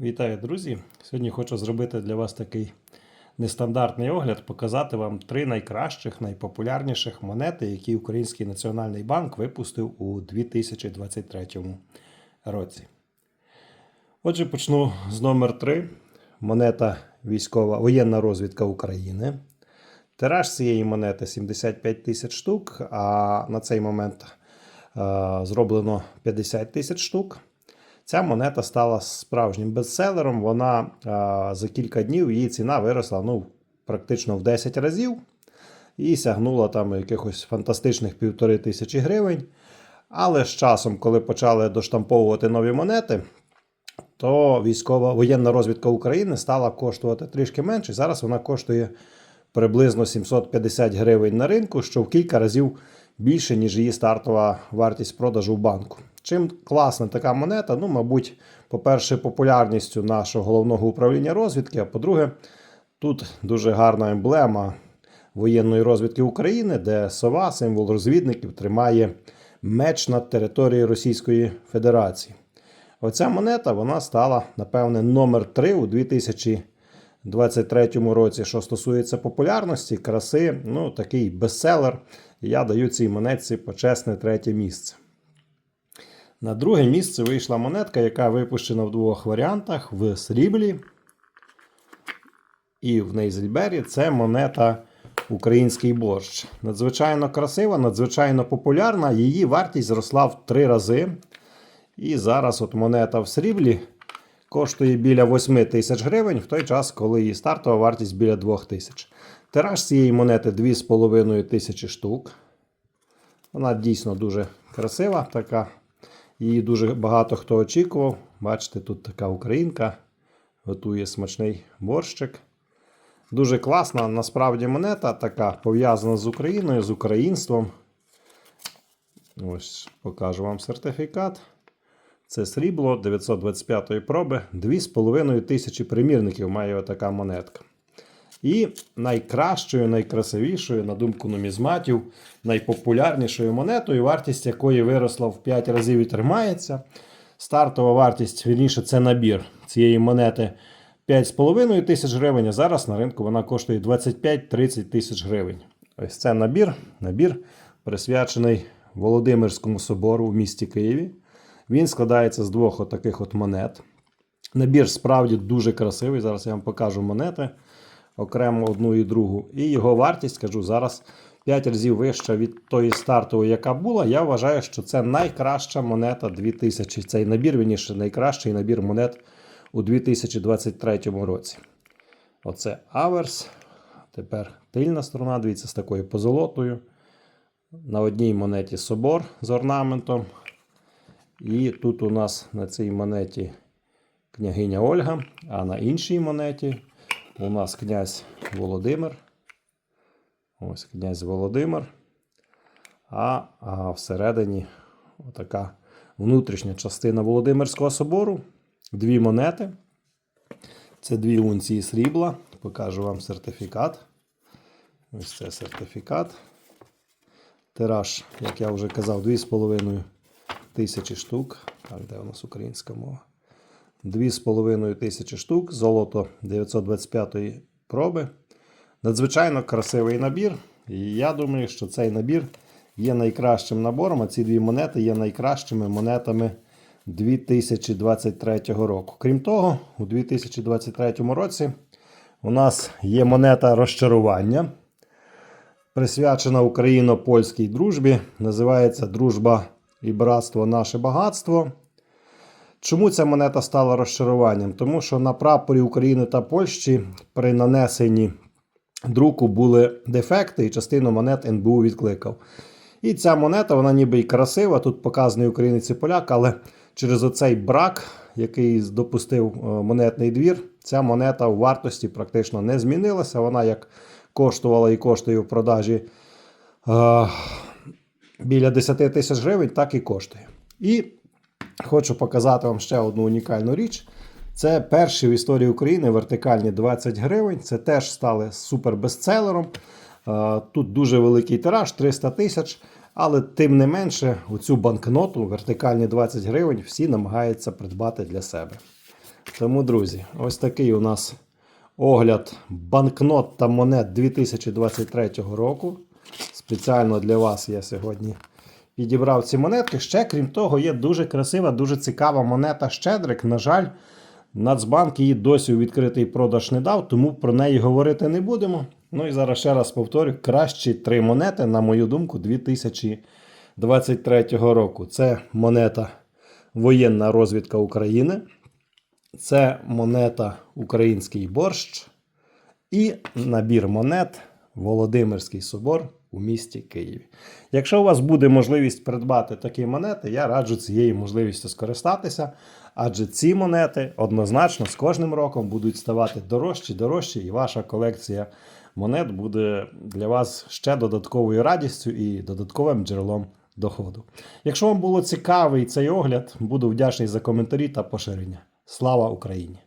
Вітаю, друзі! Сьогодні хочу зробити для вас такий нестандартний огляд, показати вам три найкращих, найпопулярніших монети, які Український національний банк випустив у 2023 році. Отже, почну з номер 3. Монета військова воєнна розвідка України. Тираж цієї монети 75 тисяч штук, а на цей момент е, зроблено 50 тисяч штук. Ця монета стала справжнім бестселером. Вона а, за кілька днів її ціна виросла ну, практично в 10 разів і сягнула там якихось фантастичних півтори тисячі гривень. Але з часом, коли почали доштамповувати нові монети, то військова воєнна розвідка України стала коштувати трішки менше. Зараз вона коштує приблизно 750 гривень на ринку, що в кілька разів більше, ніж її стартова вартість продажу в банку. Чим класна така монета? Ну, мабуть, по-перше, популярністю нашого головного управління розвідки. А по-друге, тут дуже гарна емблема воєнної розвідки України, де сова, символ розвідників, тримає меч над територією Російської Федерації. Оця монета вона стала, напевне, номер 3 у 2023 році. Що стосується популярності, краси, ну такий бестселер. Я даю цій монетці почесне третє місце. На друге місце вийшла монетка, яка випущена в двох варіантах: в сріблі і в Нейзельбері. Це монета Український борщ. Надзвичайно красива, надзвичайно популярна. Її вартість зросла в три рази. І зараз от монета в сріблі коштує біля 8 тисяч гривень, в той час, коли її стартова вартість біля 2 тисяч. Тираж цієї монети 2,5 тисячі штук. Вона дійсно дуже красива така. Її дуже багато хто очікував. Бачите, тут така українка готує смачний борщик. Дуже класна, насправді, монета така пов'язана з Україною, з українством. Ось покажу вам сертифікат. Це срібло 925 проби. 2,5 тисячі примірників має отака монетка. І найкращою, найкрасивішою, на думку нумізматів, найпопулярнішою монетою, вартість якої виросла в 5 разів і тримається. Стартова вартість, вірніше, це набір цієї монети 5,5 тисяч гривень. А зараз на ринку вона коштує 25-30 тисяч гривень. Ось це набір. Набір присвячений Володимирському собору в місті Києві. Він складається з двох отаких от монет. Набір справді дуже красивий. Зараз я вам покажу монети окремо одну і другу. І його вартість, кажу, зараз 5 разів вища від тої стартової, яка була. Я вважаю, що це найкраща монета 2000. Цей набір, вірніше, найкращий набір монет у 2023 році. Оце аверс. Тепер тильна сторона, дивіться, з такою позолотою. На одній монеті собор з орнаментом. І тут у нас на цій монеті княгиня Ольга, а на іншій монеті у нас князь Володимир. Ось князь Володимир. А, а всередині така внутрішня частина Володимирського собору. Дві монети. Це дві унції срібла. Покажу вам сертифікат. Ось це сертифікат. Тираж, як я вже казав, 2,5 тисячі штук. Так, де у нас українська мова? 2,5 тисячі штук, золото 925 проби. Надзвичайно красивий набір. І я думаю, що цей набір є найкращим набором, а ці дві монети є найкращими монетами 2023 року. Крім того, у 2023 році у нас є монета розчарування, присвячена україно-польській дружбі. Називається Дружба і братство наше багатство. Чому ця монета стала розчаруванням? Тому що на прапорі України та Польщі при нанесенні друку були дефекти, і частину монет НБУ відкликав. І ця монета, вона ніби й красива, тут показаний українець і поляк, але через оцей брак, який допустив е, монетний двір, ця монета у вартості практично не змінилася. Вона як коштувала і коштує в продажі е, біля 10 тисяч гривень, так і коштує. І Хочу показати вам ще одну унікальну річ. Це перші в історії України вертикальні 20 гривень. Це теж стали супербестселером. Е, Тут дуже великий тираж 300 тисяч. Але тим не менше, оцю банкноту вертикальні 20 гривень всі намагаються придбати для себе. Тому, друзі, ось такий у нас огляд банкнот та монет 2023 року. Спеціально для вас я сьогодні підібрав ці монетки. Ще, крім того, є дуже красива, дуже цікава монета Щедрик. На жаль, Нацбанк її досі у відкритий продаж не дав, тому про неї говорити не будемо. Ну і зараз ще раз повторю: кращі три монети, на мою думку, 2023 року. Це монета Воєнна розвідка України. Це монета Український борщ і набір монет Володимирський собор у місті Києві. Якщо у вас буде можливість придбати такі монети, я раджу цією можливістю скористатися, адже ці монети однозначно з кожним роком будуть ставати дорожчі, дорожчі, і ваша колекція монет буде для вас ще додатковою радістю і додатковим джерелом доходу. Якщо вам було цікавий цей огляд, буду вдячний за коментарі та поширення. Слава Україні!